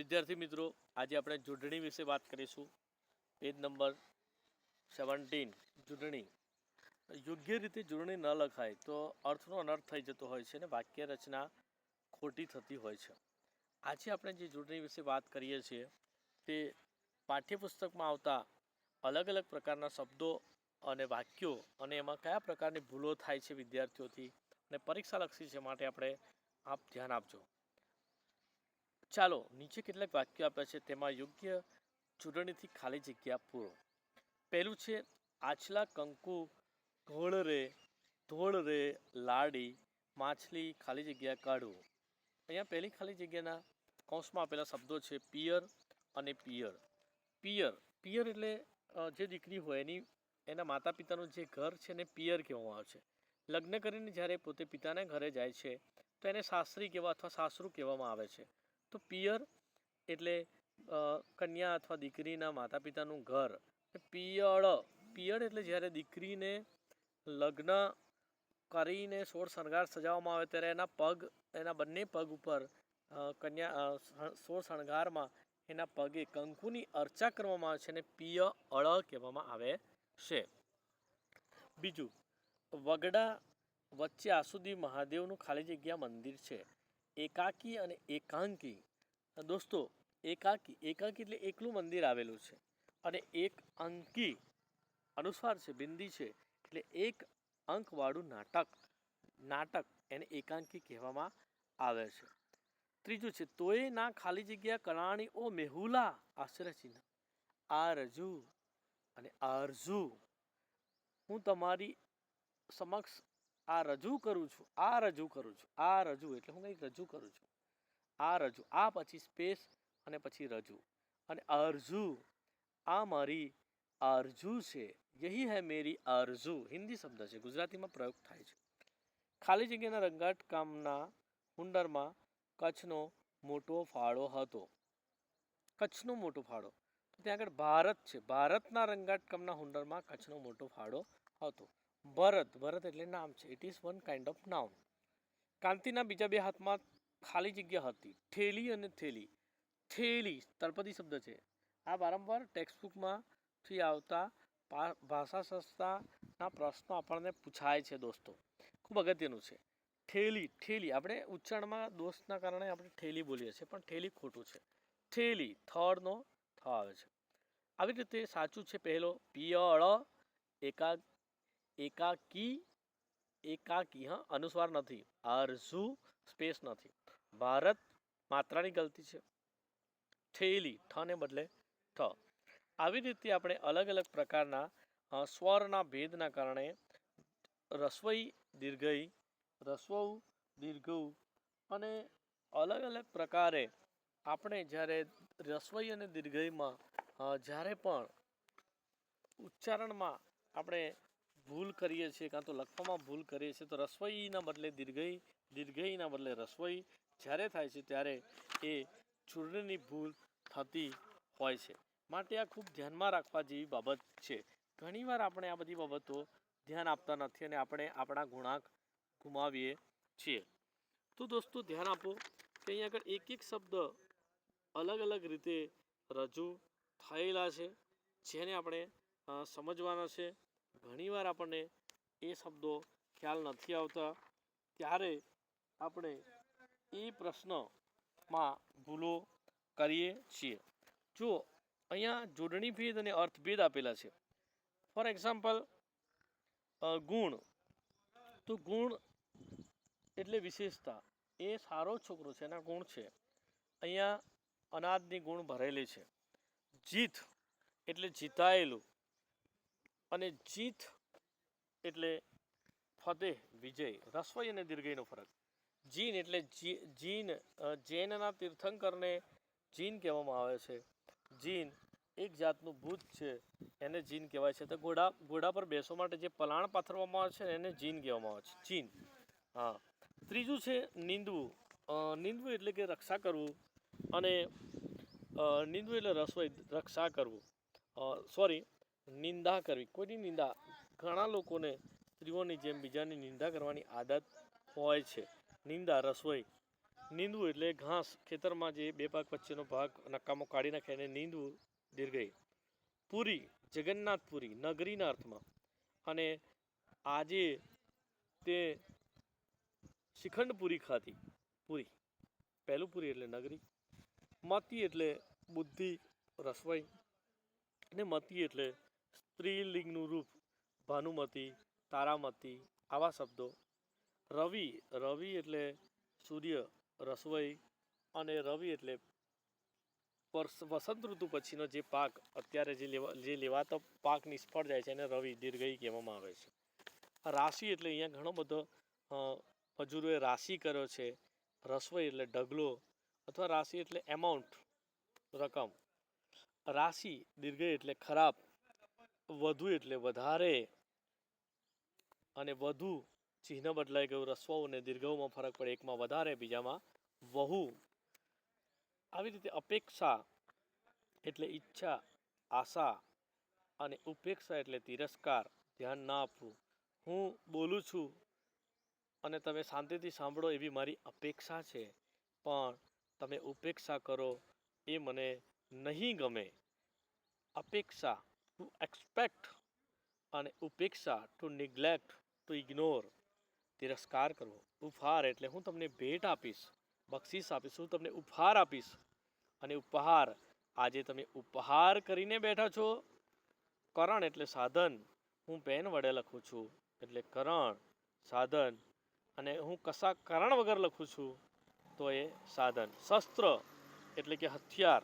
વિદ્યાર્થી મિત્રો, આજે આપણે ચૂંટણી વિશે વાત કરીશું. પેજ નંબર સેવન્ટીન ચૂંટણી. યોગ્ય રીતે ચૂંટણી ન લખાય તો અર્થનો અનર્થ થઈ જતો હોય છે અને વાક્ય રચના ખોટી થતી હોય છે. આજે આપણે જે ચૂંટણી વિશે વાત કરીએ છીએ, તે પાઠ્યપુસ્તકમાં આવતા અલગ અલગ પ્રકારના શબ્દો અને વાક્યો અને એમાં કયા પ્રકારની ભૂલો થાય છે વિદ્યાર્થીઓથી અને પરીક્ષાલક્ષી છે માટે આપણે આપ ધ્યાન આપજો. ચાલો, નીચે કેટલાક વાક્યો આપ્યા છે, તેમાં યોગ્ય ચૂંટણીથી ખાલી જગ્યા પૂરો. પહેલું છે, આછલા કંકુ, ઘોળ રે, ધોળ રે, લાડી, માછલી, ખાલી જગ્યા કાઢવું અહીંયા પહેલી ખાલી જગ્યાના કૌંસમાં આપેલા શબ્દો છે, પિયર અને પિયર. પિયર પિયર એટલે જે દીકરી હોય એની, એના માતા પિતાનું જે ઘર છે એને પિયર કહેવામાં આવે છે. લગ્ન કરીને જ્યારે પોતે પિતાના ઘરે જાય છે, તો એને સાસરી કહેવા અથવા સાસરું કહેવામાં આવે છે. તો પિયર એટલે કન્યા અથવા દીકરીના માતા પિતાનું ઘર પિયળ પિયળ એટલે જ્યારે દીકરીને લગ્ન કરીને સોળ શણગાર સજાવવામાં આવે ત્યારે એના પગ, એના બંને પગ ઉપર કન્યા સોળ શણગારમાં એના પગે કંકુની અર્ચા કરવામાં આવે છે અને પિય અળ કહેવામાં આવે છે. બીજું, વગડા વચ્ચે આસુદી મહાદેવનું ખાલી જગ્યા મંદિર છે. એકાકી અને એકાંકી. દોસ્તો, એકાકી એકાકી એટલે એકલું મંદિર આવેલું છે. અને એક અંકી અનુસ્વાર છે, બિંદી છે. એટલે એક અંકવાળું નાટક નાટક એને એકાંકી કહેવામાં આવે છે. ત્રીજું છે, તોય ના ખાલી જગ્યા કરાણી ઓ મેહુલા આશ્ચર્યચિહ્ન આ રજૂ અને આરઝુ હું તમારી સમક્ષ આ રજૂ કરું છું, આ રજૂ કરું છું, આ રજૂ એટલે હું કંઈક રજૂ કરું છું. આ રજૂ, આ પછી સ્પેસ અને પછી રજૂ. અને અરજુ, આ મારી અરજુ છે, યહી હૈ મેરી અરજુ. હિન્દી શબ્દ છે, ગુજરાતીમાં પ્રયોગ થાય છે. ખાલી જગ્યાના રંગાટ કામના હુંડરમાં કચ્છનો મોટો ફાળો હતો. કચ્છનો મોટો ફાળો. ત્યાં આગળ ભારત છે, ભારતના રંગાટ કામના હુંડરમાં કચ્છનો મોટો ફાળો હતો. ભરત ભરત એટલે નામ છે. It is one kind of noun કાંતિના બીજા બે હાથમાં ખાલી જગ્યા હતી. થેલી અને થેલી. થેલી, તળપદી શબ્દ છે. આ વારંવાર ટેક્સ્ટબુકમાંથી આવતા ભાષાશાસ્ત્રના પ્રશ્નો આપણને પૂછાય છે દોસ્તો. ખૂબ અગત્યનું છે. ઠેલી ઠેલી આપણે ઉચ્ચારણમાં દોષના કારણે આપણે ઠેલી બોલીએ છીએ, પણ ઠેલી ખોટું છે. ઠેલી થળનો થ આવે છે. આવી રીતે સાચું છે પહેલો પિયળ એકા એકાકી એકાકી, હા, અનુસ્વાર નથી. અરઝુ, સ્પેસ નથી. ભારત માત્રાની ગલતી છે. થેલી ઠને બદલે ઠ આવી રીતે આપણે અલગ અલગ પ્રકારના સ્વરના ભેદના કારણે રસવઈ દીર્ઘઈ રસવઉ દીર્ઘઉ અને અલગ અલગ પ્રકારે આપણે જ્યારે રસવઈ અને દીર્ઘઈમાં જ્યારે પણ ઉચ્ચારણમાં આપણે ભૂલ કરીએ છીએ, કાં તો લખવામાં ભૂલ કરીએ છીએ, તો રસોઈના બદલે દીર્ઘઈ, દીર્ઘઈના બદલે રસોઈ જ્યારે થાય છે ત્યારે એ ચૂર્ણની ભૂલ થતી હોય છે. માટે આ ખૂબ ધ્યાનમાં રાખવા જેવી બાબત છે. ઘણીવાર આપણે આ બધી બાબતો ધ્યાન આપતા નથી અને આપણે આપણા ગુણાંક ગુમાવીએ છીએ. તો દોસ્તો, ધ્યાન આપો કે અહીંયા આગળ એક એક શબ્દ અલગ અલગ રીતે રજૂ થયેલા છે, જેને આપણે સમજવાના છે. ઘણીવાર આપણને એ શબ્દો ખ્યાલ નથી આવતા. ત્યારે આપણે એ પ્રશ્નમાં ભૂલો કરીએ છીએ. જો અહીંયા જોડણી ભેદ અને અર્થભેદ આપેલા છે. ફોર એક્ઝામ્પલ ગુણ. તો ગુણ એટલે વિશેષતા. એ સારો છોકરો છે, એના ગુણ છે. અહીંયા અનાજની ગુણ ભરેલી છે. જીત એટલે જીતાયેલું. અને જીત એટલે ફતેહ, વિજય રસ્વય અને દીર્ઘયનો ફરક. જીન એટલે જીન જૈનના તીર્થંકરને જીન કહેવામાં આવે છે. જીન એક જાતનું ભૂત છે, એને જીન કહેવાય છે. તો ઘોડા ઘોડા પર બેસવા માટે જે પલાણ પાથરવામાં આવે છે એને જીન કહેવામાં આવે છે. જીન. હા. ત્રીજું છે નીંદવું. નીંદવું એટલે કે રક્ષા કરવું અને નીંદવું એટલે રસોઈ, રક્ષા કરવું. સોરી નિંદા કરવી. કોઈની નિંદા? ઘણા લોકોને સ્ત્રીઓની જેમ બીજાની નિંદા કરવાની આદત હોય છે. નિંદા, રસોઈ. નીંદવું એટલે ઘાસ ખેતરમાં જે બે પાક વચ્ચેનો ભાગ નકામો કાઢી નાખે એને નીંદવું દીર્ઘઈ. પુરી જગન્નાથપુરી નગરીના અર્થમાં. અને આજે તે શિખંડ પુરી ખાધી. પુરી. પહેલું પુરી એટલે નગરી. મતી એટલે બુદ્ધિ રસવાઈ અને મતી એટલે સ્ત્રીલિંગનું રૂપ, ભાનુમતી, તારામતી, આવા શબ્દો. રવિ રવિ એટલે સૂર્ય, રસવઈ અને રવિ એટલે વસંત ઋતુ પછીનો જે પાક, અત્યારે જે લેવા, જે લેવાતો પાક નિષ્ફળ જાય છે એને રવિ, દીર્ઘઈ કહેવામાં આવે છે. રાશિ એટલે અહીંયા ઘણો બધો મજૂરોએ રાશિ કર્યો છે. રસવઈ એટલે ઢગલો અથવા રાશિ એટલે એમાઉન્ટ રકમ. રાશિ દીર્ઘઈ એટલે ખરાબ વધુ એટલે વધારે અને વધુ ચિહ્ન બદલાઈ ગયું રસ્વ અને દીર્ઘમાં ફરક પડે. એકમાં વધારે, બીજામાં વહુ. આવી રીતે અપેક્ષા એટલે ઈચ્છા, આશા અને ઉપેક્ષા એટલે તિરસ્કાર. ધ્યાન ના આપવું. હું બોલું છું અને તમે શાંતિથી સાંભળો એવી મારી અપેક્ષા છે. પણ તમે ઉપેક્ષા કરો એ મને નહીં ગમે. અપેક્ષા એક્સપેક્ટ અને ઉપેક્ષા ટુ નિગ્લેક્ટ ટુ ઇગ્નોર તિરસ્કાર કરવો. ઉપહાર એટલે હું તમને ભેટ આપીશ, બક્ષિસ આપીશ, હું તમને ઉપહાર આપીશ. અને ઉપહાર, આજે તમે ઉપહાર કરીને બેઠા છો. કરણ એટલે સાધન, હું પેન વડે લખું છું, એટલે કરણ, સાધન, અને હું કશા કરણ વગર લખું છું, તો એ સાધન. શસ્ત્ર એટલે કે હથિયાર.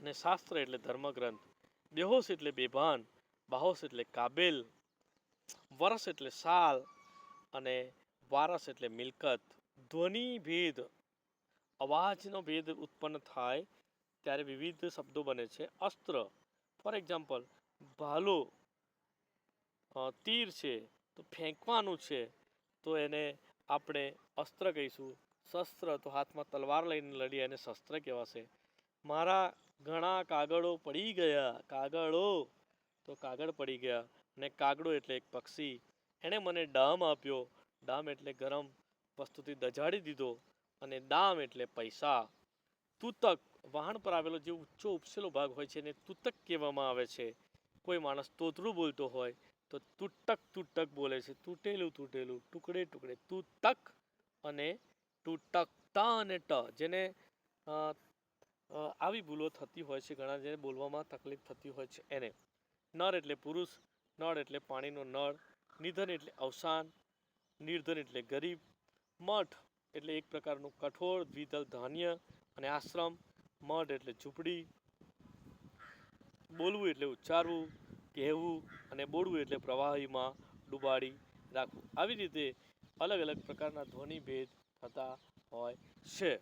અને શાસ્ત્ર એટલે ધર્મગ્રંથ. બેહોશ એટલે બેભાન, બાહોશ એટલે કાબિલ, વરસ એટલે સાલ અને વારસ એટલે મિલકત. ધ્વનિ ભેદ અવાજનો ભેદ ઉત્પન્ન થાય ત્યારે વિવિધ શબ્દો બને છે. અસ્ત્ર, ફોર એક્ઝામ્પલ, ભાલો તીર છે, તો ફેંકવાનું છે, તો એને આપણે અસ્ત્ર કહીશું. શસ્ત્ર, તો હાથમાં તલવાર લઈને લડીએ એને શસ્ત્ર કહેવાશે. મારા ઘણા કાગળો પડી ગયા. કાગળો? તો કાગળ પડી ગયા ને કાગડો એટલે એક પક્ષી. એણે મને ડામ આપ્યો. ડામ એટલે ગરમ વસ્તુથી દજાડી દીધો અને દામ એટલે પૈસા. તૂતક વાહન પર આવેલો જે ઊંચો ઉપસેલો ભાગ હોય છે એને તૂતક કહેવામાં આવે છે. કોઈ માણસ તોતરું બોલતો હોય તો તૂટક તૂટક બોલે છે. તૂટેલું તૂટેલું, ટુકડે ટુકડે, તૂતક અને તૂટક ત અને ટ, જેને આવી ભૂલો થતી હોય છે, ઘણા જેને બોલવામાં તકલીફ થતી હોય છે. એને નર એટલે પુરુષ, નળ એટલે પાણીનો નળ, નિધન એટલે અવસાન, નિર્ધન એટલે ગરીબ, મઠ એટલે એક પ્રકારનું કઠોળ દ્વિદલ ધાન્ય અને આશ્રમ, મઠ એટલે ઝૂંપડી. બોલવું એટલે ઉચ્ચારવું, કહેવું અને બોલવું એટલે પ્રવાહીમાં ડૂબાડી રાખવું. આવી રીતે અલગ અલગ પ્રકારના ધ્વનિ ભેદ થતા હોય છે.